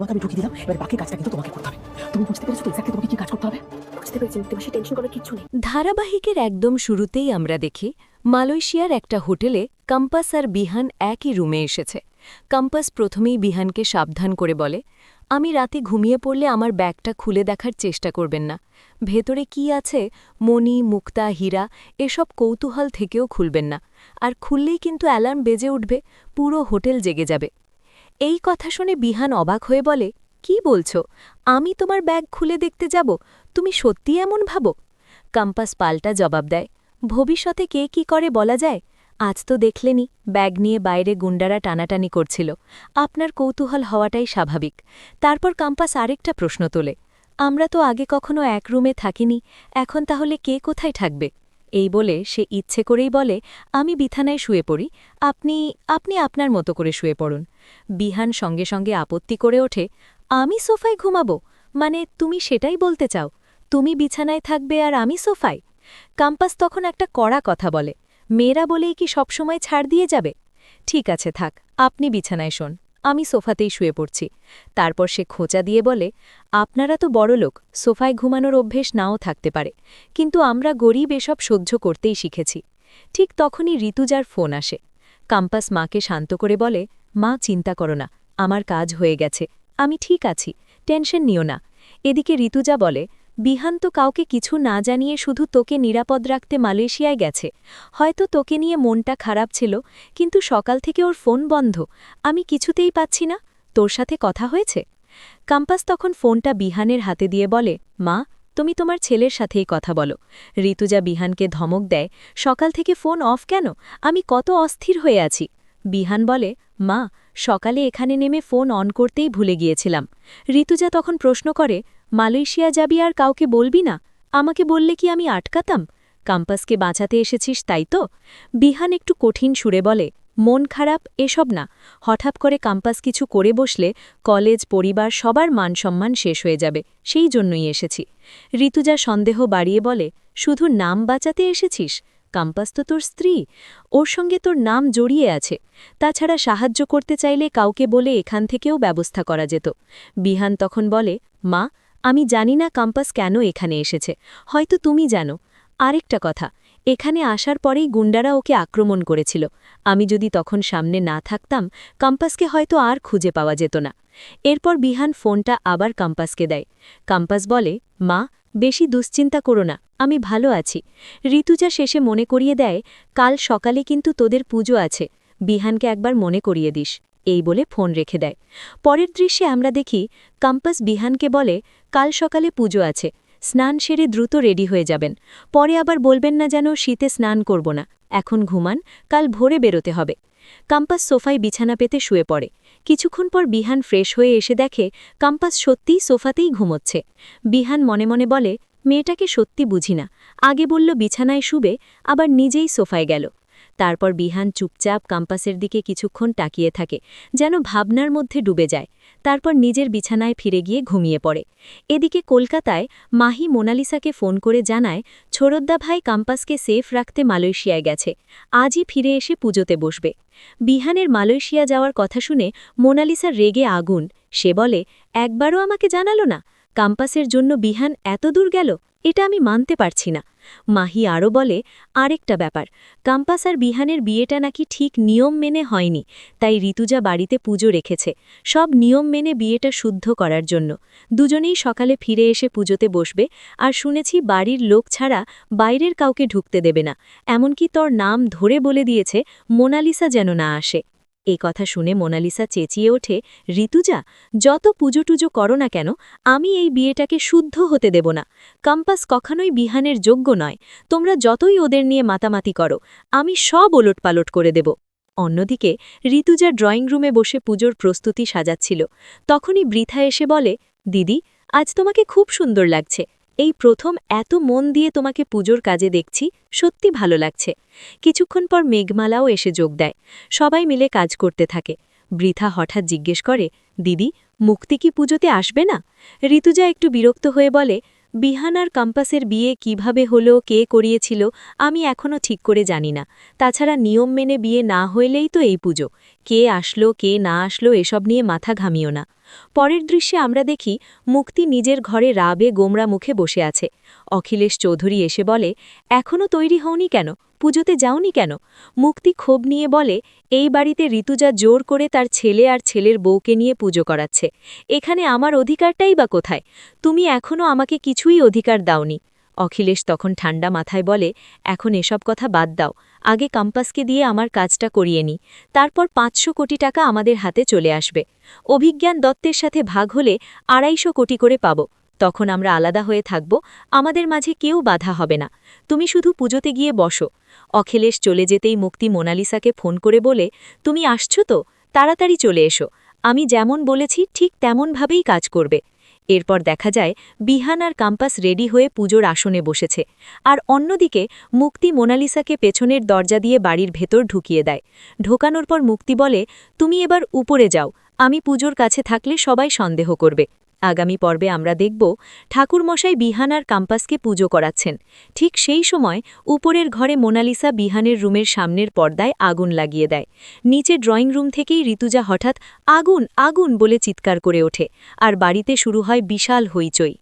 তোমাকে আমি ঢুকিয়ে দিলাম এবার বাকি কাজটা কিন্তু তোমাকে করতে হবে। তুমি বুঝতে পেরেছ তো এক্স্যাক্টলি তোমাকে কি কাজ করতে হবে? বুঝতে পেরেছি তুমি বেশি টেনশন করার কিচ্ছু নেই। ধারাবাহিকের একদম শুরুতেই আমরা দেখি মালয়েশিয়ার একটা হোটেলে কম্পাস আর বিহান একই রুমে এসেছে। কম্পাস প্রথমেই বিহানকে সাবধান করে বলে আমি রাতে ঘুমিয়ে পড়লে আমার ব্যাগটা খুলে দেখার চেষ্টা করবেন না। ভেতরে কি আছে? মণি মুক্তা হীরা এসব কৌতূহল থেকেও খুলবেন না। আর খুললেই কিন্তু অ্যালার্ম বেজে উঠবে পুরো হোটেল জেগে যাবে। এই কথা শুনে বিহান অবাক হয়ে বলে, কি বলছ? আমি তোমার ব্যাগ খুলে দেখতে যাব? তুমি সত্যি এমন ভাবো? কম্পাস পাল্টা জবাব দেয়, ভবিষ্যতে কে কি করে বলা যায়? আজ তো দেখলেনি, ব্যাগ নিয়ে বাইরে গুন্ডারা টানাটানি করছিল। আপনার কৌতূহল হওয়াটাই স্বাভাবিক। তারপর কম্পাস আরেকটা প্রশ্ন তোলে, আমরা তো আগে কখনো এক রুমে থাকিনি, এখন তাহলে কে কোথায় থাকবে? এই বলে সে ইচ্ছে করেই বলে, আমি বিছানায় শুয়ে পড়ি। আপনি আপনি আপনার মতো করে শুয়ে পড়ুন। বিহান সঙ্গে সঙ্গে আপত্তি করে ওঠে, আমি সোফায় ঘুমাবো? মানে তুমি সেটাই বলতে চাও? তুমি বিছানায় থাকবে আর আমি সোফায়? কাম্পাস তখন একটা কড়া কথা বলে, মেয়েরা বলেই কি সবসময় ছাড় দিয়ে যাবে? ঠিক আছে, থাক, আপনি বিছানায় শোন। আমি সোফাতেই শুয়ে পড়ছি। তারপর সে খোঁচা দিয়ে বলে, আপনারা তো বড় লোক, সোফায় ঘুমানোর অভ্যেস নাও থাকতে পারে, কিন্তু আমরা গরিব এসব সহ্য করতেই শিখেছি। ঠিক তখনই ঋতুজার ফোন আসে। কাম্পাস মাকে শান্ত করে বলে, মা, চিন্তা করো না, আমার কাজ হয়ে গেছে। আমি ঠিক আছি, টেনশন নিও না। এদিকে ঋতুজা বলে বিহান তো কাউকে কিছু না জানিয়ে শুধু তোকে নিরাপদ রাখতে মালয়েশিয়ায় গেছে। হয়তো তোকে নিয়ে মনটা খারাপ ছিল, কিন্তু সকাল থেকে ওর ফোন বন্ধ। আমি কিছুতেই পাচ্ছি না। তোর সাথে কথা হয়েছে? কাম্পাস তখন ফোনটা বিহানের হাতে দিয়ে বলে, মা, তুমি তোমার ছেলের সাথেই কথা বলো। ঋতুজা বিহানকে ধমক দেয়, সকাল থেকে ফোন অফ কেন? আমি কত অস্থির হয়ে আছি। বিহান বলে, মা, সকালে এখানে নেমে ফোন অন করতেই ভুলে গিয়েছিলাম। ঋতুজা তখন প্রশ্ন করে মালয়েশিয়া যাবি আর কাউকে বলবি না? আমাকে বললে কি আমি আটকাতাম? কাম্পাসকে বাঁচাতে এসেছিস, তাই তো? বিহান একটু কঠিন সুরে বলে, মন খারাপ, এসব না। হঠাৎ করে কাম্পাস কিছু করে বসলে কলেজ, পরিবার, সবার মান সম্মান শেষ হয়ে যাবে, সেই জন্যই এসেছি। ঋতুজা সন্দেহ বাড়িয়ে বলে, শুধু নাম বাঁচাতে এসেছিস? কাম্পাস তো তোর স্ত্রী। ওর সঙ্গে তোর নাম জড়িয়ে আছে। তাছাড়া সাহায্য করতে চাইলে কাউকে বলে এখান থেকেও ব্যবস্থা করা যেত। বিহান তখন বলে, মা আমি জানি না কাম্পাস কেন এখানে এসেছে, হয়তো তুমি জানো। আরেকটা কথা, এখানে আসার পরেই গুন্ডারা ওকে আক্রমণ করেছিল। আমি যদি তখন সামনে না থাকতাম, কাম্পাসকে হয়তো আর খুঁজে পাওয়া যেত না। এরপর বিহান ফোনটা আবার কাম্পাসকে দেয়। কাম্পাস বলে, মা, বেশি দুশ্চিন্তা করো না, আমি ভালো আছি। ঋতুজা শেষে মনে করিয়ে দেয়, কাল সকালে কিন্তু তোদের পুজো আছে। বিহানকে একবার মনে করিয়ে দিস। এই বলে ফোন রেখে দেয়। পরের দৃশ্যে আমরা দেখি, কাম্পাস বিহানকে বলে, কাল সকালে পুজো আছে, স্নান সেরে দ্রুত রেডি হয়ে যাবেন। পরে আবার বলবেন না যেন শীতে স্নান করব না, এখন ঘুমান, কাল ভোরে বেরোতে হবে। কাম্পাস সোফায় বিছানা পেতে শুয়ে পড়ে। কিছুক্ষণ পর বিহান ফ্রেশ হয়ে এসে দেখে, কাম্পাস সত্যিই সোফাতেই ঘুমোচ্ছে। বিহান মনে মনে বলে, মেয়েটাকে সত্যি বুঝি না। আগে বলল বিছানায় শুবে, আবার নিজেই সোফায় গেল। তারপর বিহান চুপচাপ কাম্পাসের দিকে কিছুক্ষণ তাকিয়ে থাকে, যেন ভাবনার মধ্যে ডুবে যায়। তারপর নিজের বিছানায় ফিরে গিয়ে ঘুমিয়ে পড়ে। এদিকে কলকাতায় মাহি মোনালিসাকে ফোন করে জানায়, ছোরদ্দা ভাই কাম্পাসকে সেফ রাখতে মালয়েশিয়ায় গেছে। আজই ফিরে এসে পুজোতে বসবে। বিহানের মালয়েশিয়া যাওয়ার কথা শুনে মোনালিসা রেগে আগুন। সে বলে, একবারও আমাকে জানালো না? কাম্পাসের জন্য বিহান এত দূর গেল? এটা আমি মানতে পারছি না। মাহি আরও বলে, আরেকটা ব্যাপার, কাম্পাস আর বিহানের বিয়েটা নাকি ঠিক নিয়ম মেনে হয়নি, তাই ঋতুজা বাড়িতে পুজো রেখেছে। সব নিয়ম মেনে বিয়েটা শুদ্ধ করার জন্য। দুজনেই সকালে ফিরে এসে পুজোতে বসবে, আর শুনেছি বাড়ির লোক ছাড়া বাইরের কাউকে ঢুকতে দেবে না। এমনকি তোর নাম ধরে বলে দিয়েছে, মোনালিসা যেন না আসে। এ কথা শুনে মোনালিসা চেঁচিয়ে ওঠে, ঋতুজা, যত পুজো টুজো করো না কেন, আমি এই বিয়েটাকে শুদ্ধ হতে দেব না। কম্পাস কখনোই বিহানের যোগ্য নয়। তোমরা যতই ওদের নিয়ে মাতামাতি করো, আমি সব ওলটপালট করে দেব। অন্যদিকে ঋতুজা ড্রয়িং রুমে বসে পুজোর প্রস্তুতি সাজাচ্ছিল। তখনই বৃথা এসে বলে, দিদি, আজ তোমাকে খুব সুন্দর লাগছে। এই প্রথম এত মন দিয়ে তোমাকে পুজোর কাজে দেখছি, সত্যি ভালো লাগছে। কিছুক্ষণ পর মেঘমালাও এসে যোগ দেয়। সবাই মিলে কাজ করতে থাকে। বৃথা হঠাৎ জিজ্ঞেস করে, দিদি, মুক্তি কি পুজোতে আসবে না? ঋতুজা একটু বিরক্ত হয়ে বলে, বিহান আর কম্পাসের বিয়ে কীভাবে হলো, কে করিয়েছিল, আমি এখনও ঠিক করে জানি না। তাছাড়া নিয়ম মেনে বিয়ে না হইলেই তো এই পুজো। কে আসলো, কে না আসলো, এসব নিয়ে মাথা ঘামিও না। পরের দৃশ্যে আমরা দেখি মুক্তি নিজের ঘরে রাবে গোমরা মুখে বসে আছে। অখিলেশ চৌধুরী এসে বলে এখনও তৈরি হওনি কেন? পুজোতে যাওনি কেন? মুক্তি ক্ষোভ নিয়ে বলে, এই বাড়িতে ঋতুজা জোর করে তার ছেলে আর ছেলের বউকে নিয়ে পুজো করাচ্ছে। এখানে আমার অধিকারটাই বা কোথায়? তুমি এখনও আমাকে কিছুই অধিকার দাওনি। অখিলেশ তখন ঠান্ডা মাথায় বলে, এখন এসব কথা বাদ দাও, আগে কম্পাসকে দিয়ে আমার কাজটা করিয়ে নি, তারপর পাঁচশো কোটি টাকা আমাদের হাতে চলে আসবে। অভিজ্ঞান দত্তের সাথে ভাগ হলে আড়াইশো কোটি করে পাব। তখন আমরা আলাদা হয়ে থাকব, আমাদের মাঝে কেউ বাধা হবে না। তুমি শুধু পুজোতে গিয়ে বসো অখিলেশ চলে যেতেই মুক্তি মোনালিসাকে ফোন করে বলে, তুমি আসছো তো? তাড়াতাড়ি চলে এসো। আমি যেমন বলেছি, ঠিক তেমনভাবেই কাজ করবে। এরপর দেখা যায়, বিহান আর কাম্পাস রেডি হয়ে পুজোর আসনে বসেছে। আর অন্যদিকে, মুক্তি মোনালিসাকে পেছনের দরজা দিয়ে বাড়ির ভেতর ঢুকিয়ে দেয়। ঢোকানোর পর মুক্তি বলে, তুমি এবার উপরে যাও, আমি পুজোর কাছে থাকলে সবাই সন্দেহ করবে। আগামী পর্বে আমরা দেখব ঠাকুরমশাই বিহান আর কাম্পাসকে পুজো করাচ্ছেন। ঠিক সেই সময় উপরের ঘরে মোনালিসা বিহানের রুমের সামনের পর্দায় আগুন লাগিয়ে দেয়। নিচে ড্রয়িং রুম থেকেই ঋতুজা হঠাৎ আগুন আগুন বলে চিৎকার করে ওঠে। আর বাড়িতে শুরু হয় বিশাল হইচই।